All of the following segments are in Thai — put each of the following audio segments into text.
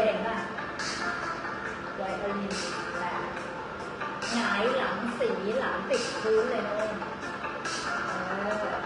ยเห็นป่ะไวโอลินแต่หงายหลังสีหลังติดพื้นเลยนะเว้ยเออนี่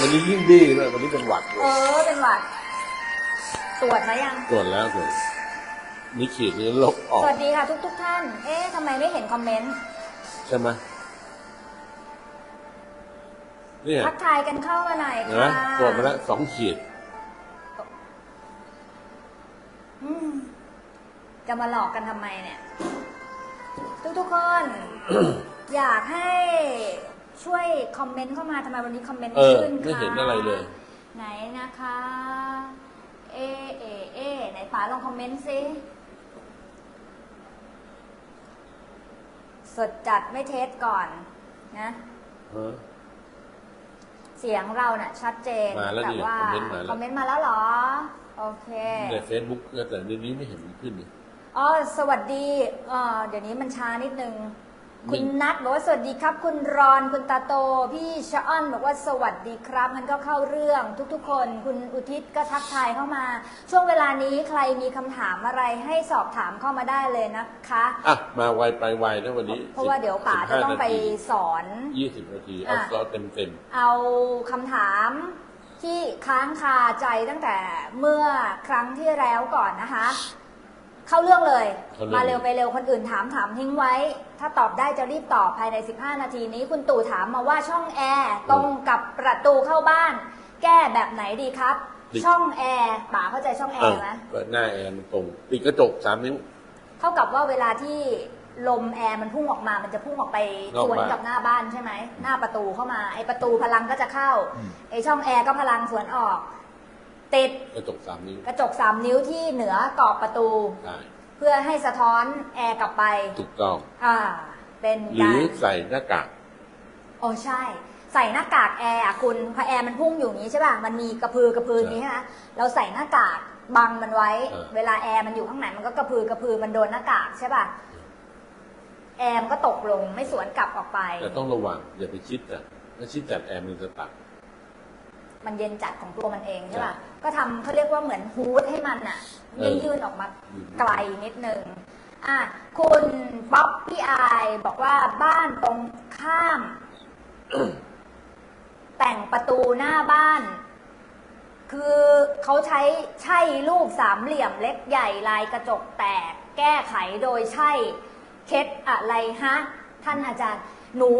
วันนี้ยิ่งดีเลยวันนี้เป็นหวัดเลเอยอเป็นหวัด ตรวจมายัง ตรวจแล้วตรวจนี่ขีดนี่ลบออก สวัสดีค่ะทุกทุกๆท่าน เอ๊ะทำไมไม่เห็นคอมเมนต์ ใช่ไหมเนี่ยทักทายกันเข้ามาหน่อยเห็นไหมค่ะตรวจมาแล้วสองขีดอืมจะมาหลอกกันทำไมเนี่ย ทุกทุกๆคน อยากให้ ช่วยคอมเมนต์เข้ามาทำไมวันนี้คอมเมนต์เอไม่อ ขึ้นคะไม่เห็นอะไรเลย ไหนนะคะ เอเอเอไหนป๋าลองคอมเมนต์สิสดจัดไม่เทสก่อนนะฮะเสียงเราน่ะชัดเจนมาแล้วแต่นี่ว่าคอมเมนต์มาแล้ว คอมเมนต์มาแล้วเหรอ โอเค ในเฟซบุ๊กแต่เดี๋ยวนี้ไม่เห็นมันขึ้นเลย อ๋อ สวัสดี เอ่อ เดี๋ยวนี้มันช้านิดนึงไม่ คุณนัทบอกว่าสวัสดีครับ คุณรอนคุณตาโต พี่ชะอ้อนบอกว่าสวัสดีครับมันก็เข้าเรื่องทุกๆ คน คุณอุทิศก็ทักทายเข้ามา ช่วงเวลานี้ใครมีคำถามอะไรให้สอบถามเข้ามาได้เลยนะคะ อะ มาไวไปไวนะวันนี้เพราะว่าเดี๋ยวป๋าจะต้องไปสอน ยี่สิบนาที เอาอะซอสเต็มเต็มเอาคำถามที่ค้างคาใจตั้งแต่เมื่อครั้งที่แล้วก่อนนะคะ เข้าเรื่องเลยมาเร็วไปเร็วคนอื่นถามถามทิ้งไว้ ถ้าตอบได้จะรีบตอบภายใน 15 นาทีนี้ คุณตู่ถามมาว่าช่องแอร์ตรงกับประตูเข้าบ้าน แก้แบบไหนดีครับช่องแอร์ป๋าเข้าใจช่องๆแอเออร์ไหมเปิดหน้าแอร์มันตรงติดกระจกสามนิ้ว เท่ากับว่าเวลาที่ลมแอร์มันพุ่งออกมา มันจะพุ่งออกไปนอกสวนบ้านกับหน้าบ้านใช่ไหมหน้าประตูเข้ามาไอประตูพลังก็จะเข้าอืมไอช่องแอร์ก็พลังสวนออก ติดกระจกสามนิ้วกระจกสามนิ้วที่เหนือกรอบประตูได้เพื่อให้สะท้อนแอร์กลับไป ถูกต้อง อ่า เป็นหรืกาอรใส่หน้ากาก โอ้ใช่ ใส่หน้ากากแอร์อะคุณพอแอร์มันพุ่งอยู่อย่างนี้ใช่ป่ะ มันมีกระพือกระพืออย่างนี้ใช่ไหมเราใส่หน้ากากบังมันไว้ เออ เวลาแอร์มันอยู่ข้างในมันก็กระพือกระพือมันโดนหน้ากากใช่ป่ะ แอร์มันก็ตกลงไม่สวนกลับออกไป แต่ต้องระวังอย่าไปชิดจัดถ้าชิดจัดแอร์มันจะตัด มันเย็นจัดของตัวมันเองใช่ป่ะใช่ก็ทำเขาเรียกว่าเหมือนฮูดให้มันอะเออยื่นๆออกมาอืมไกลนิดนึงอะคุณป๊อปพี่อายบอกว่าบ้านตรงข้าม แต่งประตูหน้าบ้าน คือเขาใช้ใช่รูปสามเหลี่ยมเล็กใหญ่ลายกระจกแตก แก้ไขโดยใช่เคล็ดอะไรฮะ ท่านอาจารย์ หนู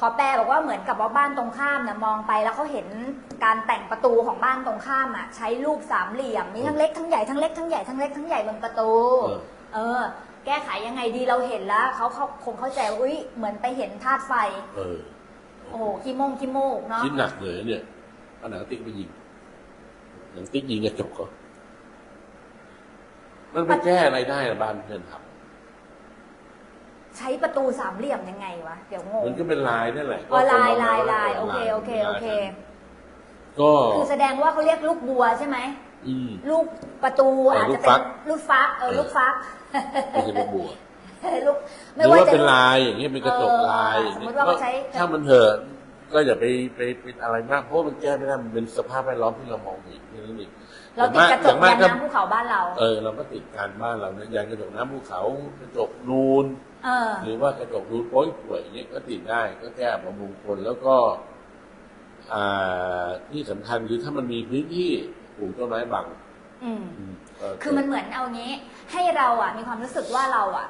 ขอแปลบอกว่าเหมือนกับว่าบ้านตรงข้ามนะมองไปแล้วเขาเห็น การแต่งประตูของบ้านตรงข้ามอะใช้รูปสามเหลี่ยมมีทั้งเล็กทั้งใหญ่ทั้งเล็กทั้งใหญ่ทั้งเล็กทั้งใหญ่บนประตู เออเออแก้ไขยังไงดีเราเห็นแล้วเขาเขาคงเข้าใจว่าอุ้ยเหมือนไปเห็นธาตุไฟ เออ โอ้โหขี้โมงขี้มูกเนาะคิดหนักเลยเนี่ยเอาหนังติ๊กไปยิงหนังติ๊กยิงกระจกก็มันไปแก้อะไรได้ล่ะบ้านเพื่อนครับ ใช้ประตูสามเหลี่ยมยังไงวะ เดี๋ยวงงมันก็เป็นลายนั่นแหละอ๋อลายก็ลายลายป็นโอเคโอเคโอเค ก็คือแสดงว่าเขาเรียกลูกบัวใช่ไหมอืม ลูกประตูเอออาจลูจะกฟัเป็นก ลูกฟักเออเออลูกฟักไม่ใช่เป็นบัวลูกหไม่รือว่าว่าจะ เป็นลายอย่างเงี้ยเป็นกระจกเออลายสมมุติว่าเขาใช้ ถ้ามันเถอะก็อย่าไปไปเป็นอะไรมากเพราะว่ามันแก้ไม่ได้มันเป็นสภาพแวดล้อมที่เรามองเห็นแค่นั้นเองเราติดกระจอกย่างมากยางก็น้ำภูเขาบ้านเรา เออเราก็ติดการบ้านเราเนี่ยอย่างกระจกน้ำภูเขากระจกนูน เออ หรือว่ากระจกรูโป้ยป่วยอย่างเงี้ยก็ติดได้ก็แก้บำรุงคนแล้วก็อ่า ที่สำคัญคือถ้ามันมีพื้นที่ปลูกต้นไม้บังอืมอืมเคือมันเหมือนเอางี้ ให้เราอะ มีความรู้สึกว่าเราอะ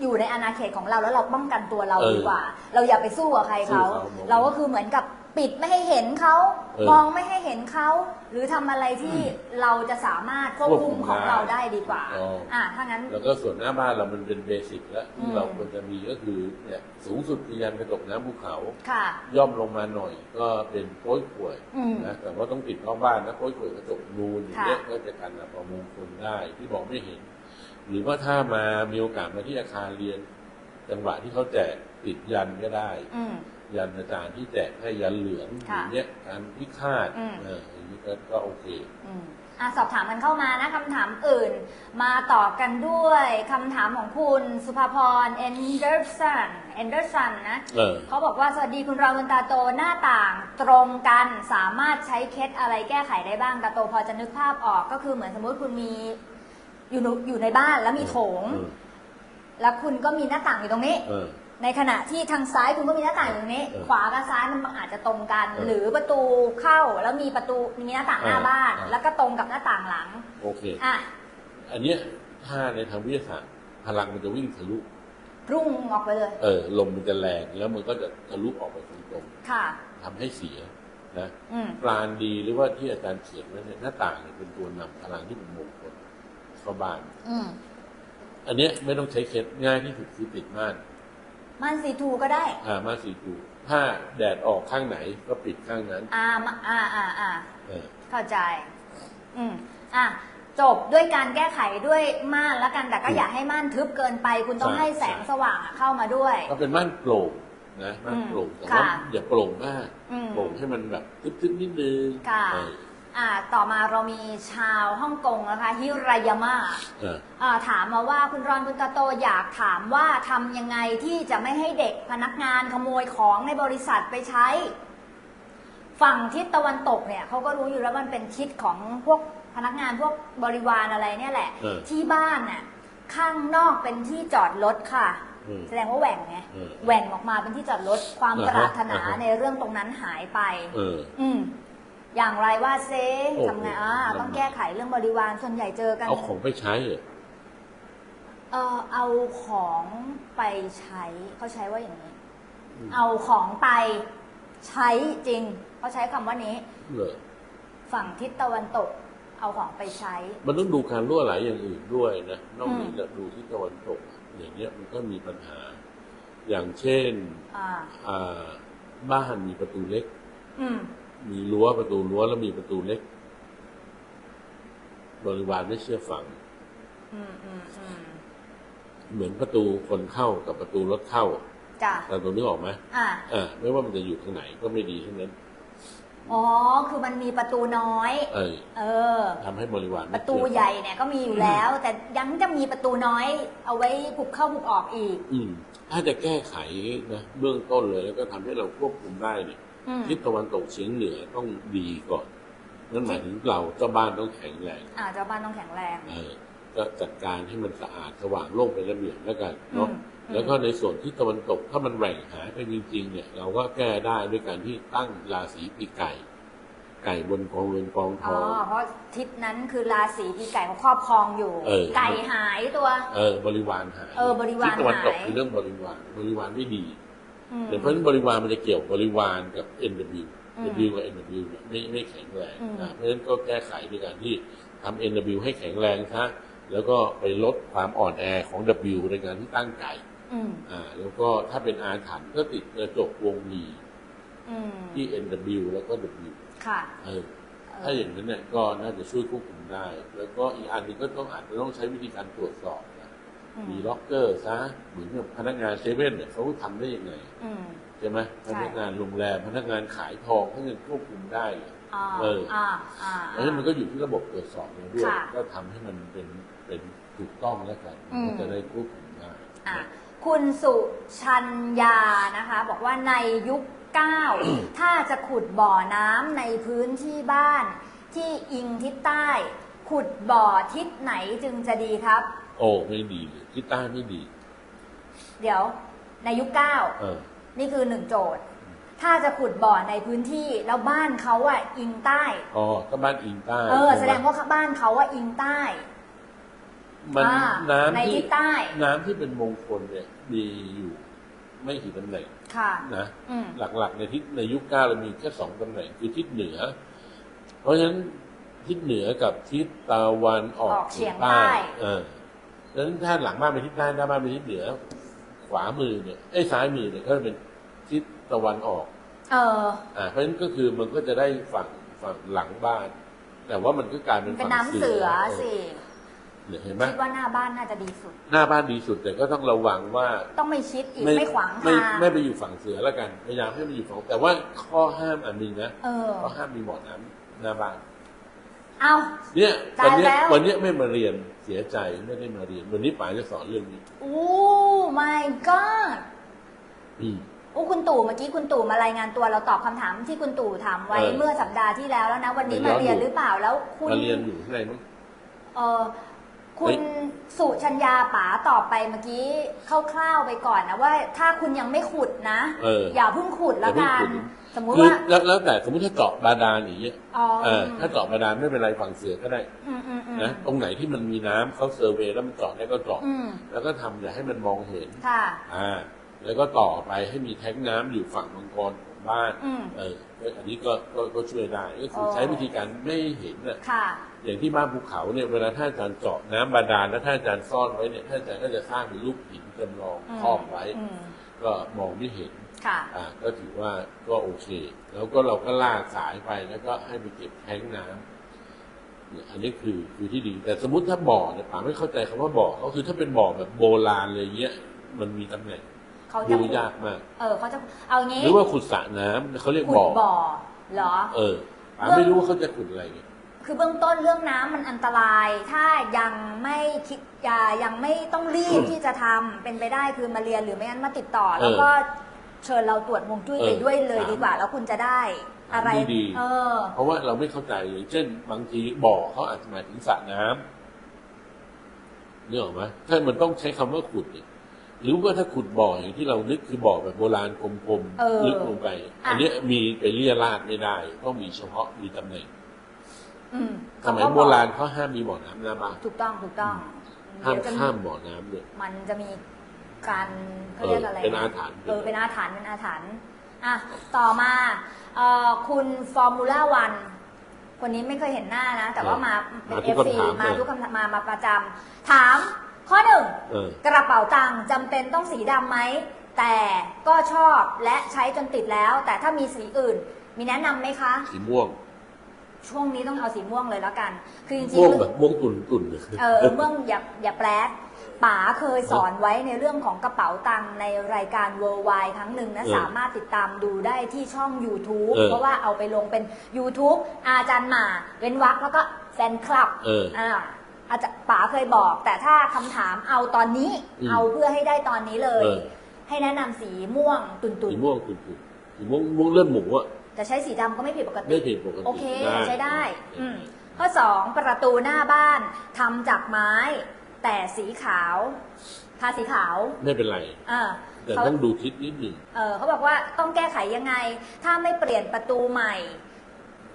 อยู่ในอาณาเขตของเราแล้วเราป้องกันตัวเราเออดีกว่า เราอย่าไปสู้กับใครเขาสู้เขาเราก็คือเหมือนกับ ปิดไม่ให้เห็นเขาเออมองไม่ให้เห็นเขาหรือทำอะไรที่เราจะสามารถควบคุมของเราได้ดีกว่าอ๋ออ่ อ่าถ้างั้น แล้วก็ส่วนหน้าบ้านเรามันเป็นเบสิกแล้วที่อืมเราควรจะมีก็คือเนี่ยสูงสุดคือยันกระจกน้ำภูเขา ค่ะ ย่อมลงมาหน่อยก็เป็นโป้ยขวยอืมนะแต่ว่าต้องติดรอบบ้านนะโป้ยขวยกระจกนูนอย่างเงี้ยค่ะ ก็จะกันอัปมงคลได้ที่บอกไม่เห็น หรือว่าถ้ามามีโอกาสมาที่อาคารเรียน จังหวะที่เขาแจกติดยันก็ได้ อืม ยันอาจารย์ที่แจกให้ยันเหลืองอค่ะย่างเงี้ยการพิฆาตอืมเอออย่างนี้ก็ก็โอเคอืมอะสอบถามกันเข้ามานะคำถามอื่น มาต่อกันด้วยคำถามของคุณสุภาพรเอนเดอร์สันเอนเดอร์สันนะเออเขาบอกว่า สวัสดีคุณราวันตาโตหน้าต่างตรงกันสามารถใช้เคล็ดอะไรแก้ไขได้บ้างตาโตพอจะนึกภาพออกก็คือเหมือนสมมติคุณมีอยู่ในอยู่ในบ้านแล้วมีโถงเออแล้วคุณก็มีหน้าต่างอยู่ตรงนี้เออ ในขณะที่ทางซ้ายคุณก็มีหน้าต่างอยู่ตรงนี้เออขวากับซ้ายมันอาจจะตรงกันเออหรือประตูเข้าแล้วมีประตูมีหน้าต่างหน้าเออบ้านเออแล้วก็ตรงกับหน้าต่างหลังโอเคอะอันเนี้ยถ้าในทางวิทยาศาสตร์พลังมันจะวิ่งทะลุรุ่งออกไปเลย เออ ลมมันจะแรงแล้วมันก็จะทะลุออกไปตรงค่ะๆทำให้เสียนะอืมปราณดีหรือว่าที่อาจารย์เขียนไว้เนี่ยหน้าต่างเนี่ยเป็นตัวนำพลังที่เป็นมงคลเข้าบ้านอืมอันเนี้ยไม่ต้องใช้เคล็ดง่ายที่สุดคือติดม่าน ม่านสีทูก็ได้ อ่าม่านสีจูถ้าแดดออกข้างไหนก็ปิดข้างนั้น อ่ามาอ่าอ่าอ่าเออเข้าใจ อืมอะจบด้วยการแก้ไขด้วยม่านแล้วกันแต่ก็อย่าให้ม่านทึบเกินไป คุณต้องใช่ให้แสงสว่างเข้ามาด้วย ก็เป็นม่านโปร่งนะม่านโปร่งอืมแต่ว่าค่ะอย่าโปร่งมากอืม โปร่งให้มันแบบทึบๆนิดนึงค่ะ เออ อ่าต่อมาเรามีชาวฮ่องกงนะคะฮิรายาม่าเออ อ่าถามมาว่าคุณรอนคุณตาโตอยากถามว่าทำยังไงที่จะไม่ให้เด็กพนักงานขโมยของในบริษัทไปใช้ ฝั่งทิศตะวันตกเนี่ยเขาก็รู้อยู่แล้วมันเป็นทิศของพวกพนักงานพวกบริวารอะไรเนี่ยแหละ เออที่บ้านน่ะข้างนอกเป็นที่จอดรถค่ะ อืมแสดงว่าแหว่งไงเออแหว่งออกมาเป็นที่จอดรถความอ่าปฮะรารถนาอ่าฮะ ในเรื่องตรงนั้นหายไป เออ อืม อย่างไรว่าเซโอ้โห ทำไงอ่าลำบากต้องแก้ไขเรื่องบริวารส่วนใหญ่เจอกัน เอาของไปใช้เหรอเออเอาของไปใช้เขาใช้ว่าอย่างนี้ อืม เอาของไปใช้จริงเขาใช้คำว่านี้เหรอฝั่งทิศตะวันตก เอาของไปใช้ มันต้องดูการรั่วไหลอย่างอื่นด้วยนะนอกอืมนี้จากดูที่ตะวันตก อย่างเงี้ยมันก็มีปัญหา อย่างเช่นอ่า อ่าบ้านมีประตูเล็ก อืม มีรั้วประตูรั้วแล้วมีประตูเล็ก บริวารไม่เชื่อฟังอืมอืมอืมเหมือนประตูคนเข้ากับประตูรถเข้าจ้ะแต่ตัวนึกออกไหมอ่าอ่าไม่ว่ามันจะอยู่ทางไหนก็ไม่ดีทั้งนั้นอ๋อ คือมันมีประตูน้อย เออ เออทำให้บริวารปไม่ระตูเชื่อฟังใหญ่เนี่ยก็มีอยู่แล้ว แต่ยังจะมีประตูน้อย เอาไว้ผูกเข้าผูกออกอีก อืม ถ้าจะแก้ไขนะเบื้องต้นเลยแล้วก็ทำให้เราควบคุมได้เนี่ยอืม ทิศตะวันตกเฉียงเหนือต้องดีก่อนนั่นหมายถึงเราเจ้าบ้านต้องแข็งแรงอ่าเจ้าบ้านต้องแข็งแรงเออก็จัดการให้มันสะอาดสว่างโล่งเป็นระเบียบแล้วกันเนาะอืมอืมแล้วก็ในส่วนที่ตะวันตกถ้ามันแหว่งหายไปจริง ๆ เนี่ย เราก็แก้ได้ด้วยการที่ตั้งราศีปีไก่ ไก่บนกองเงินกองทอ๋อองเพราะทิศนั้นคือราศีปีไก่เขาครอบครองอยู่เออไก่หายตัว เออบริวารหายเออบริวารทิศตะวันตกหายคือเรื่องบริวารบริวารไม่ดี อืมแต่เพราะฉะนั้นบริวารมันจะเกี่ยวบริวารกับ NW อืม W กับ NW เนี่ยไม่ไม่แข็งแรงอืมนะเพราะฉะนั้นก็แก้ไขด้วยการที่ทำ NW ให้แข็งแรงซะแล้วก็ไปลดความอ่อนแอของ W ในการที่ตั้งไก่อืมอ่า แล้วก็ถ้าเป็นอาถรรพ์ก็ติดกระจกวงรีอืมที่ NW แล้วก็ W ค่ะเออเอถ้าออย่างนั้นเนี่ยก็น่าจะช่วยควบคุมได้ แล้วก็อีกอันหนึงก็ต้องอาจจะต้องใช้วิธีการตรวจสอบนะอื มมีล็อกเกอร์ซะเหมือนกับพนักงานเซเว่นเนี่ยเขาทำได้ยังไงอืมใช่ไหมใช่พนักงานโรงแรมพนักงานขายทองเขายังควบคุมได้เลยอ่าเอออ่อ่าอ่าเพราะฉะนั้นมันก็อยู่ที่ระบบตรวจสอบเราด้วยค่ะก็ทำให้มันเป็นเป็นถูกต้องแล้วกันอืมก็จะได้ควบคุมได้อะคุณสุชัญญานะคะ บอกว่าในยุคเก้าถ้าจะขุดบ่อน้ำในพื้นที่บ้าน ที่อิงทิศใต้ ขุดบ่อทิศไหนจึงจะดีครับ โอ้ไม่ดีเลยที่ใต้ไม่ดี เดี๋ยวในยุคเก้าเออ นี่คือหนึ่งโจทย์ ถ้าจะขุดบ่อในพื้นที่แล้วบ้านเขาอะอิงใต้ อ๋อก็บ้านอิงใต้เออใช่ไหมแสดงว่าบ้านเขาอะอิงใต้ มันอ่าน้ำในที่ทิศใต้ น้ำที่เป็นมงคลเนี่ยดีอยู่ไม่กี่ตำแหน่งค่ะ นะอืม หลักๆในทิศในยุคเก้าเรามีแค่สองตำแหน่งคือทิศเหนือ เพราะฉะนั้นทิศเหนือกับทิศตะวันออกออกเฉียงใต้ เออ ดังนั้นถ้าหลังบ้านเป็นทิศใต้หน้าบ้านเป็นทิศเหนือ ขวามือเนี่ยไอ้ยซ้ายมือเนี่ยก็จะเป็นทิศตะวันออก เออ อ่าเพราะฉะนั้นก็คือมันก็จะได้ฝั่งฝั่งหลังบ้าน แต่ว่ามันก็กลายเป็นเป็นฝั่งน้ำเสือเอสิอเนี่ยเห็นไหมคิดว่าหน้าบ้านน่าจะดีสุด หน้าบ้านดีสุดแต่ก็ต้องระวังว่าต้องไม่ชิดอีกไม่ขวางไม่ทางไม่ไปอยู่ฝั่งเสือแล้วกันพยายามให้มันอยู่ฝั่งแต่ว่าข้อห้ามอันหนึงนะเออ ข้อห้ามมีบ่อน้ำหน้าบ้าน เอา เนี่ยตายวันเนี้ยแล้ว วันเนี้ยไม่มาเรียนเสียใจไม่ได้มาเรียน วันนี้ป๋าจะสอนเรื่องนี้ โอ้ my god อืม โอ้คุณตู่เมื่อกี้คุณตู่มารายงานตัวเราตอบคำถามที่คุณตู่ถามไว้เออเมื่อสัปดาห์ที่แล้วแล้วนะ วันนี้เดี๋มายวย้อนเรียนดูหรือเปล่าแล้วคุณมาเรียนอยู่ที่ไหนมั้ง เออคุเฮ้ณย สุชัญญาป๋าตอบไปเมื่อกี้คร่าวๆไปก่อนนะว่า ถ้าคุณยังไม่ขุดนะเอออย่าเพิ่งขุดแล้วกันอย่าเพิ่งขุด สมมุติคือว่า แล้วแล้วแต่สมมติถ้าเจาะบาดาลอย่างเงี้ยอ๋อเออถ้าเจาะบาดาลไม่เป็นไรฝั่งเสือก็ได้อืมอืมอืมนะตรงไหนที่มันมีน้ำเขาเซอร์เวย์แล้วมันเจาะได้ก็เจาะอืมแล้วก็ทำอย่าให้มันมองเห็น ค่ะ อ่า แล้วก็ต่อไปให้มีแท้งน้ำอยู่ฝั่งมังกรของบ้าน อืม เอออันนี้ก็ก็ก็ช่วยได้ก็คืออใช้วิธีการไม่ให้เห็นน่ะ ค่ะ อย่างที่บ้านภูเขาเนี่ยเวลาท่านอาจารย์เจาะน้ำบาดาลแล้วท่านอาจารย์ซ่อนไว้เนี่ยท่านอาจารย์ก็จะสร้างเป็นรูปหินจำลองอืมครอบไว้อืมก็มองไม่เห็น ค่ะ อ่าก็ถือว่าก็โอเค แล้วก็เราก็ลากสายไปแล้วก็ให้ไปเก็บแท้งน้ำเนี่ยอันนี้คือคือที่ดี แต่สมมติถ้าบ่อเนี่ยป๋าไม่เข้าใจคำว่าบ่อก็คือถ้าเป็นบ่อแบบโบราณเลยเงี้ย มันมีตำแหน่งเขาจะดูขุดยากมาก เออเขาจะเอางี้หรือว่าขุดสระน้ำเขาเรียกขุดบ่อบ่อเหรอ เออป๋าไม่รู้ว่าเขาจะขุดอะไรไงคือเบื้องต้นเรื่องน้ำมันอันตราย ถ้ายังไม่คิดอย่ายังไม่ต้องรีบที่จะทำเป็นไปได้คือมาเรียนหรือไม่งั้นมาติดต่อ แล้วก็ เชิญเราตรวจฮวงจุ้ยไปด้วยเลยดีกว่า แล้วคุณจะได้อะไรดีเออ เพราะว่าเราไม่เข้าใจอย่างเช่น บางทีบ่อเขาอาจจะหมายถึงสระน้ำนึกออกไหมถ้ามันต้องใช้คำว่าขุดเนี่ยหรือว่าถ้าขุดบ่ออย่างที่เรานึกคือบ่อแบบโบราณกลมเออๆลึกลงไปอะอันเนี้ยมีไปเรียราดไม่ได้ต้องมีเฉพาะมีตำแหน่งอืมสมัยเขก็โบราณเขาห้ามมีบ่อน้ำหน้าบ้านถูกต้องถูกต้องห้ามเดี๋ยวจะข้ามบ่อน้ำเลยมันจะมี การเขาเรียกอะไรเออเป็นอาถรรพ์เออเป็นอาถรรพ์เป็นอาถรรพ์อะต่อมาเอ่อคุณฟอร์มูล่าวันคนนี้ไม่เคยเห็นหน้านะ แต่ว่ามาเป็นมาเอทุกฟซีคำถามมาเลยทุกคำถามมามาประจำถามข้อหนึ่งเออกระเป๋าตังค์จำเป็นต้องสีดำไหมแต่ก็ชอบและใช้จนติดแล้ว แต่ถ้ามีสีอื่น มีแนะนำไหมคะ สีม่วง ช่วงนี้ต้องเอาสีม่วงเลยแล้วกัน คือจริงม่วงๆแบบม่วงตุ่นตุ่นๆเลยเออเมื่องอย่าอย่าแปลก ป๋าเคยสอนไว้ในเรื่องของกระเป๋าตังค์ในรายการ Worldwide ครั้งหนึ่งนะ เออสามารถติดตามดูได้ที่ช่อง YouTube เออเพราะว่าเอาไปลงเป็น YouTube อาจารย์หมาเว้นวักแล้วก็แฟนคลับเอออ่าอาจจะป๋าเคยบอก แต่ถ้าคำถามเอาตอนนี้ อืมเอาเพื่อให้ได้ตอนนี้เลย เออ ให้แนะนำสีม่วงตุนสีม่วงตุ่นตุ่นๆสีม่วงม่วงเลือดหมูอะๆจะใช้สีดำก็ไม่ผิดปกติ ไม่ผิดปกติโอเค ได้ใช้ได้โอเคอืมข้อสองประตูหน้าบ้านทำจากไม้ แต่สีขาวทาสีขาวไม่เป็นไร อ่าแต่เขาต้องดูทิศนิดหนึ่งเออเขาบอกว่าต้องแก้ไขยังไง ถ้าไม่เปลี่ยนประตูใหม่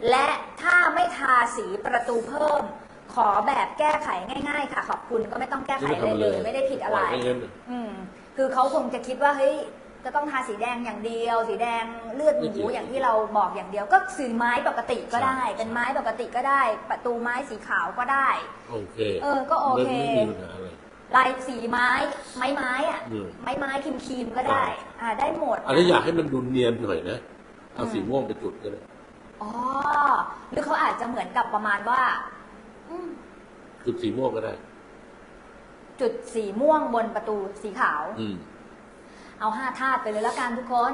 และถ้าไม่ทาสีประตูเพิ่ม ขอแบบแก้ไขง่าย ๆ ค่ะ ขอบคุณก็ไม่ต้องแก้ไขอะไรเลย ไม่ได้ผิดอะไร ปล่ยให้งั้นน่ะ อืมคือเขาคงจะคิดว่าเฮ้ย จะต้องทาสีแดงอย่างเดียว สีแดงเลือดหไม่จริมูงอย่างที่เราบอกอย่างเดียว ก็สีไม้ปกติก็ได้ใช่เป็นไม้ปกติก็ได้ ประตูไม้สีขาวก็ได้ โอเค เออ ก็โอเค ไม่มีปัญหาอะไร ลายสีไม้ ไม้ไม้อะอืม ไม้ไม้ครีมครีมๆก็ได้ อ่าได้หมด อันนี้อยากให้มันดูเนียนหน่อยนะ เอาอืมสีม่วงไปจุดก็ได้ อ๋อ หรือเขาอาจจะเหมือนกับประมาณว่า อืม จุดสีม่วงก็ได้ จุดสีม่วงบนประตูสีขาว อืม เอาห้าธาตุไปเลยแล้วกันทุกคน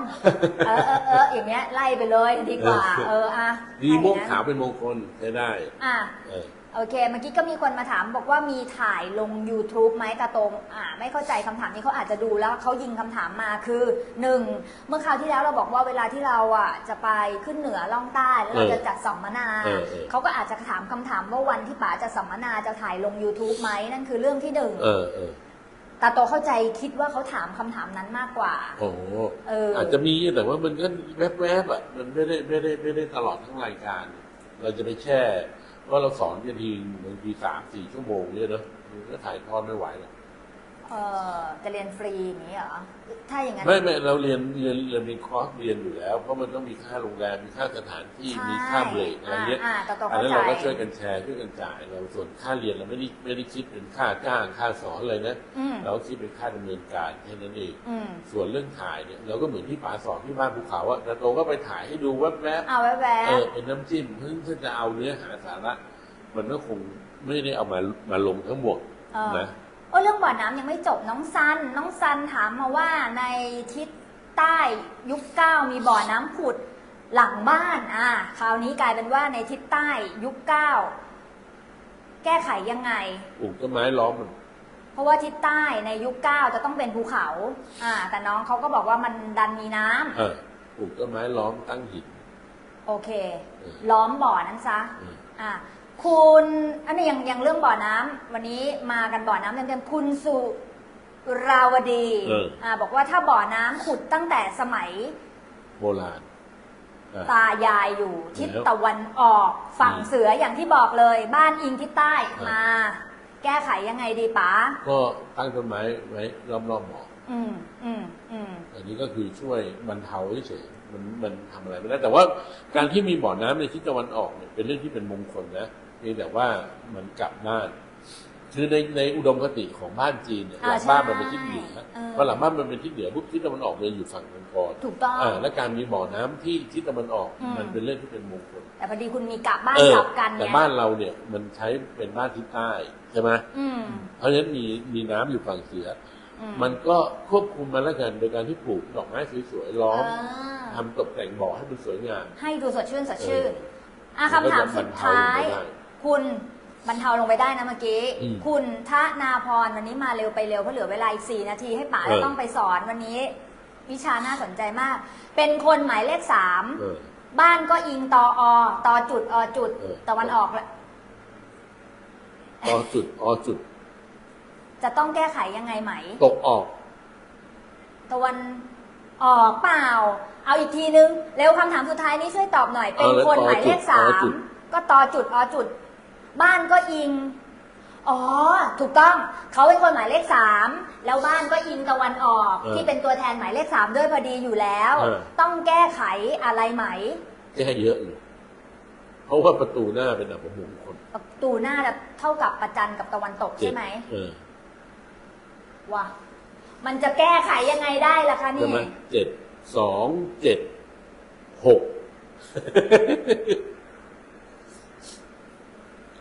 เออเออเอออย่างเงี้ยไล่ไปเลยดีกว่า เอออะดีม่วงให้นะขาวเป็นมงคลใช้ได้ อะเออโอเค เมื่อกี้ก็มีคนมาถามบอกว่ามีถ่ายลง YouTube ไหมตาโตมอ่าไม่เข้าใจคำถามนี้เขาอาจจะดูแล้วเขายิงคำถามมาคือหนึ่งเมื่อคราวที่แล้วเราบอกว่าเวลาที่เราอะจะไปขึ้นเหนือล่องใต้แล้วเราเออจะจัดสัมมนาเออเออเขาก็อาจจะถามคำถามว่าวันที่ป๋าจะสัมมนาจะถ่ายลง YouTube ไหมนั่นคือเรื่องที่หนึ่งเออเออ ตาโตเข้าใจคิดว่าเขาถามคำถามนั้นมากกว่า โอ้โหเอออ อาจจะมีแต่ว่ามันก็แวบๆอะมันไม่ได้ไม่ได้ไม่ได้ตลอดทั้งรายการ เราจะไปแช่เพราะเราสอนกันทีบางทีสามสี่ชั่วโมงเนี่ยเนอะมันก็ถ่ายทอดไม่ไหวหรอก เออจะเรียนฟรีอย่างนี้เหรอถ้าอย่างนั้นไม่ไม่เราเรียนเรียนเรียนมีคอร์สเรียนอยู่แล้ว เพราะมันต้องมีค่าโรงแรมมีค่าสถานที่ใช่มีค่าเบรกอะไรเงี้ยอ่าอ่าต่อๆอันนั้นเข้าใจเราก็ช่วยกันแชร์ช่วยกันจ่ายเราส่วนค่าเรียนเราไม่ได้ไม่ได้คิดเป็นค่าจ้างค่าสอนอะไรนะอืมเราคิดเป็นค่าดำเนินการแค่นั้นเองอืมส่วนเรื่องถ่ายเนี่ยเราก็เหมือนที่ป๋าสอนที่บ้านภูเขาอะนาโตก็ไปถ่ายให้ดูแวบๆเอาไว้แวเออเป็นน้ำจิ้มเพิ่งถ้าจะเอาเนื้อหาสาระมันก็คงไม่ได้เอามามาลงทั้งหมดเออนะโอ้เรื่องบ่อน้ำยังไม่จบน้องซัน น้องซันถามมาว่าในทิศใต้ยุคเก้ามีบ่อน้ำผุดหลังบ้าน อ่า คราวนี้กลายเป็นว่าในทิศใต้ยุคเก้าแก้ไขยังไงปลูกต้นไม้ล้อมมันเพราะว่าทิศใต้ในยุคเก้าจะต้องเป็นภูเขา อ่า แต่น้องเขาก็บอกว่ามันดันมีน้ำเออปลูกต้นไม้ล้อมตั้งหิน โอเคเออล้อมบ่อนั้นซะเอออะ คุณอันนี้ยังยังเรื่องบ่อน้ำวันนี้มากันบ่อน้ำเต็มๆคุณสุราวดีเอออ่าบอกว่าถ้าบ่อน้ำขุดตั้งแต่สมัยโบราณอะ ตายายอยู่ทิศแล้วตะวันออกฝั่งอืมเสืออย่างที่บอกเลย บ้านอิงทิศใต้เออมา แก้ไขยังไงดีป๋าก็ตั้งต้นไม้ไว้ล้อมๆบ่ออืมอืมอืมอันนี้ก็คือช่วยบรรเทาเฉยๆมันมันทำอะไรไม่ได้แต่ว่าการที่มีบ่อน้ำในทิศตะวันออกเนี่ยเป็นเรื่องที่เป็นมงคลนะ เพียงแต่ว่ามันกลับด้านคือในในอุดมคติของบ้านจีนเนี่ยหอ่าลังบ้านมันใช่เป็นทิศเหนือเออพอหลังบ้านมันเป็นทิศเหนือปุ๊บทิศตะวันออกเลยอยู่ฝั่งมังกรถูกต้อง อ่าและการมีบ่อน้ำที่ทิศตะวันออกอืม มันเป็นเรื่องที่เป็นมงคลแต่พอดีคุณมีกลับบ้านเออกลับกันแต่ไงบ้านเราเนี่ยมันใช้เป็นบ้านทิศใต้ใช่ไหมอืมเพราะฉะนั้นมีมีน้ำอยู่ฝั่งเสือ อือมันก็ควบคุมมาแล้วกันโดยการที่ปลูกดอกไม้สวยๆล้อมอ่าทำตกแต่งบ่อให้มันสวยงามให้ดูสดชื่นสดชื่นเอออะคำถามสุดท้าย มันก็จะบรรเทาลงไปได้ คุณบรรเทาลงไปได้นะเมื่อกี้ อืมคุณทะนาพรวันนี้มาเร็วไปเร็วเพราะเหลือเวลาอีกสี่นาทีให้ป๋าเออ จะต้องไปสอนวันนี้ วิชาน่าสนใจมาก เป็นคนหมายเลขสามเออ บ้านก็อิงตออตอจุดอจุดเออ ตะวันออกละออจุดออจุด จะต้องแก้ไขยังไงไหม ตกออก ตะวันออกเปล่า เอาอีกทีนึง เร็วคำถามสุดท้ายนี้ช่วยตอบหน่อย เป็นเอาแล้วคนหมายเลขสาต่อมจุด ก็ตอจุดอจุด บ้านก็อิง อ๋อ ถูกต้อง เขาเป็นคนหมายเลขสามแล้วบ้านก็อิงตะวันออกเออที่เป็นตัวแทนหมายเลขสามด้วยพอดีอยู่แล้ว เออ ต้องแก้ไขอะไรไหม แก้เยอะอยู่เพราะว่าประตูหน้าเป็นอัปมงคลประตูหน้าจะเท่ากับประจันกับตะวันตกใช่ไหมเออว้ามันจะแก้ไขยังไงได้ล่ะคะใช่นี่ ไหมเจ็ดสองเจ็ดหก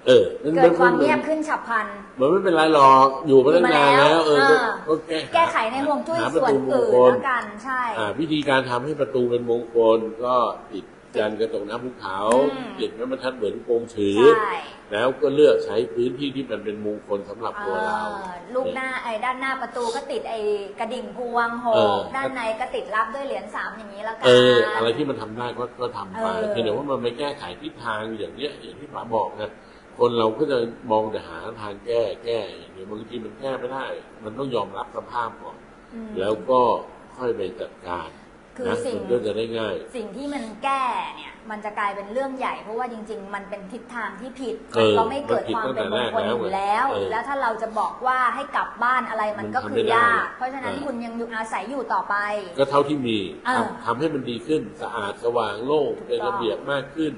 เออนั่นเกิดความนเงียบขึ้นฉับพลัน มันไม่เป็นไรหรอกอยู่มาตั้งนานแล้ว เออก็อ่าก็แก้แก้ไขในห่วงจุ้ยหาประส่วนตูมงอื่นคลแล้วกันใช่อ่าวิธีการทำให้ประตูเป็นมงคลก็ติดจันทร์กระจกน้ำภูเขาอืมติดไม้บรรทัดเหมือนโกงถือใช่แล้วก็เลือกใช้พื้นที่ที่มันเป็นมงคลสำหรับตัวเราอ่าลูกหน้าไอ้ด้านหน้าประตูก็ติดไอ้กระดิ่งพวงหเอกอด้านในก็ติดรับด้วยเหรียญสามอย่างนี้แล้วกัเอออะไรที่มันทำได้ก็ก็ทำไปเออเพียงแต่ว่ามันไม่แก้ไขทิศทางอย่างเนี้ยอย่างที่ป๋าบอกนะ คนเราก็จะมองแต่หาทางแก้แก้อย่างเนี้ยบางทีมันแก้ไม่ได้ มันต้องยอมรับสภาพก่อนอืมแล้วก็ค่อยไปจัดการคือนะสิ่ง มันก็จะได้ง่าย สิ่งที่มันแก้เนี่ยมันจะกลายเป็นเรื่องใหญ่ เพราะว่าจริง ๆ มันเป็นทิศทางที่ผิดเออเราไม่เกิดความเป็นมงคลอยู่แล้ว เออแล้วถ้าเราจะบอกว่าให้กลับบ้านอะไรมันก็มันทำคืไม่อได้ยาก เพราะฉะนั้นเออ คุณยังอยู่อาศัยอยู่ต่อไป ก็เท่าที่มีเออทำทำให้มันดีขึ้นสะอาดสว่างโล่งถูกต้อง เป็นระเบียบมากขึ้น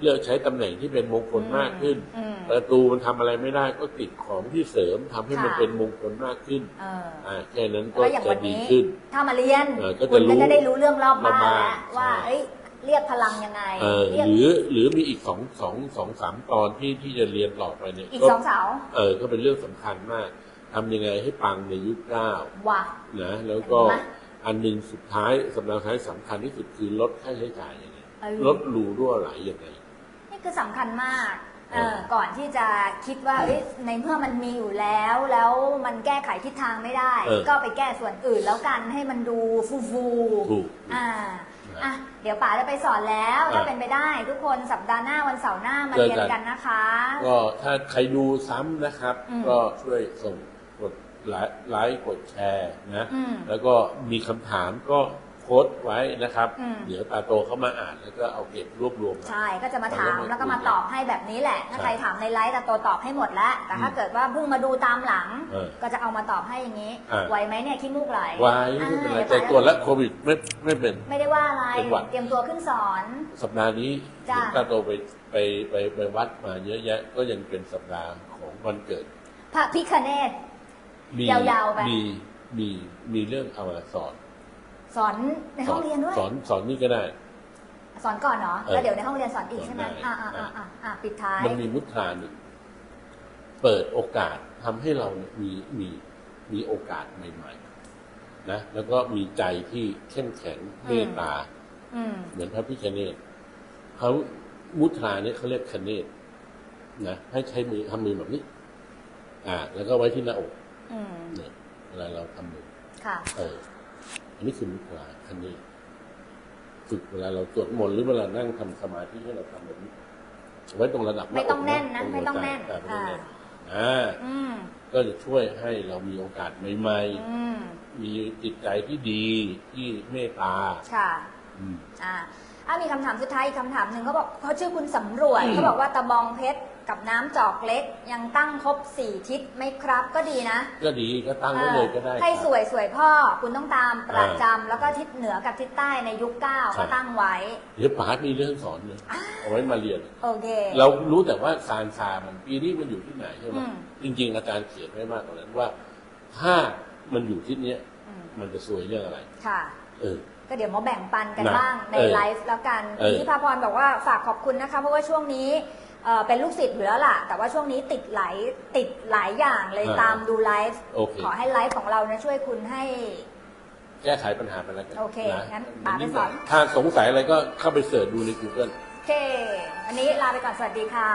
เลือกใช้ตำแหน่งที่เป็นมงคลมากขึ้น อืม ประตูมันทำอะไรไม่ได้ก็ติดของที่เสริมทำให้มันค่ะ เป็นมงคลมากขึ้นเอออ่าแค่นั้นก็แล้วอย่างจะวันดีนี้ขึ้น ถ้ามาเรียนเออก็จะคุณก็รู้จะได้รู้เรื่องรอบบ้านรอบบ้านแล้วว่าใช่ เอ้ยเรียกพลังยังไงเออเรียกหรือหรือมีอีกสองสองสองสามตอนที่ที่จะเรียนต่อไปเนี่ยอีกก็สองเสาเออก็เป็นเรื่องสำคัญมากทำยังไงให้ปังในยุคเก้า ว่ะ นะแล้วก็เห็นไหม อันหนึ่งสุดท้ายสำหรับท้ายสำคัญที่สุดคือลดค่าใช้จ่ายยังไงเออลดรูรั่วไหลยังไง นี่คือสำคัญมากเออเออก่อนที่จะคิดว่าเอ้ยในเมื่อมันมีอยู่แล้วแล้วมันแก้ไขทิศทางไม่ได้ เออ ก็ไปแก้ส่วนอื่นแล้วกันให้มันดูฟูฟูถูก อ่าอะเดี๋ยวป๋าจะไปสอนแล้วเออถ้าเป็นไปได้ ทุกคนสัปดาห์หน้าวันเสาร์หน้ามาเจอเรียนกันกันนะคะ ก็ถ้าใครดูซ้ำนะครับ อืมก็ช่วยส่งกดไลค์ไลค์กดแชร์นะ อืม แล้วก็มีคำถามก็ โค้ดไว้นะครับ อืม เดี๋ยวตาโตเขามาอ่านแล้วก็เอาเก็บรวบรวมมา ใช่ก็จะมาถามแล้วก็มาแล้วก็มาตอบให้แบบนี้แหละ ถ้าใช่ใครถามในไลฟ์แต่โตตอบให้หมดแล้ว แต่ถ้าอืมเกิดว่าเพิ่งมาดูตามหลัง เออก็จะเอามาตอบให้อย่างนี้ อ่า ไหวไหมเนี่ยขี้มูกไหลไว้ไม่เป็นไรอ่าแต่ตรวจแล้วโควิดไม่ไม่เป็น ไม่ได้ว่าอะไร เป็นหวัด เตรียมตัวขึ้นสอน สัปดาห์นี้จ้ะ เห็นตาโตไปไปไปไปวัดมาเยอะแยะ ก็ยังเป็นสัปดาห์ของวันเกิด พระพิคเนต มียาวๆไป มีมีมีเรื่องเอามาสอน สอนในห้องเรียนด้วย สอนสอนนี่ก็ได้ สอนก่อนเนาะเออแล้วเดี๋ยวในห้องเรียนสอนอีกใช่ไหมสอนได้อ่าอ่าอ่าอ่าอ่าปิดท้าย มันมีมุทรานี่เปิดโอกาสทำให้เราเนี่ยมีมีมีโอกาสใหม่ๆนะแล้วก็มีใจที่เข้มแข็งเมตตาอืมเหมือนพระพิฆเนศเขามุทราเนี่ยเขาเรียกคเนศนะให้ใช้มือทำมือแบบนี้ อ่า แล้วก็ไว้ที่หน้าอกอืมเนี่ยเวลาเราทำมือค่ะ เออ อันนี้คือมุทราคเนศฝึกเวลาเราสวดมนต์หรือเวลานั่งทำสมาธิให้เราทำแบบนี้ไว้ตรงระดับหาไม่ต้องกแน่นนะรงไม่ต้องหัวใจแน่นอ่าไม่ต้องแน่นอ่าอ่าอืมก็จะช่วยให้เรามีโอกาสใหม่อืมๆมีจิตใจที่ดีที่เมตตาค่ะอืมอ่าอ่ามีคำถามสุดท้ายอีกคำถามหนึ่งเขาบอกเขาชื่อคุณสำรวจอืมเขาบอกว่าตะบองเพชร กับน้ำจอกเล็ก ยังตั้งครบสี่ทิศไหมครับ ก็ดีนะก็ดีก็ตั้งไว้เลยก็ได้ให้ครับ สวยสวยพ่อคุณต้องตามประจำแล้วก็ทิศเหนือกับทิศใต้ในยุคเก้าใช่ก็ตั้งไว้ เดี๋ยวป๋ามีเรื่องสอนเลยเอาไว้มาเรียน โอเค เรารู้แต่ว่าซานซามันปีนี้มันอยู่ที่ไหนใช่ไหมอืม จริง ๆ อาจารย์เขียนไว้มากกว่านั้นว่า ถ้ามันอยู่ที่เนี้ยอืมมันจะสวยเรื่องอะไร ค่ะ เออ ก็เดี๋ยวมาแบ่งปันกันนะบ้างในเออไลฟ์แล้วกันเออที่พาพรบอกว่าฝากขอบคุณนะคะ เพราะว่าช่วงนี้ เอ่อเป็นลูกศิษย์อยู่แล้วล่ะ แต่ว่าช่วงนี้ติดหลายติดหลายอย่างเลยอ่าตามดูไลฟ์โอเค ขอให้ไลฟ์ของเรานะช่วยคุณให้ แก้ไขปัญหาไปแล้วกันโอเคนะงั้นป๋าไปสอน ถ้าสงสัยอะไรก็เข้าไปเสิร์ชดูใน Google โอเค อันนี้ลาไปก่อนสวัสดีค่ะ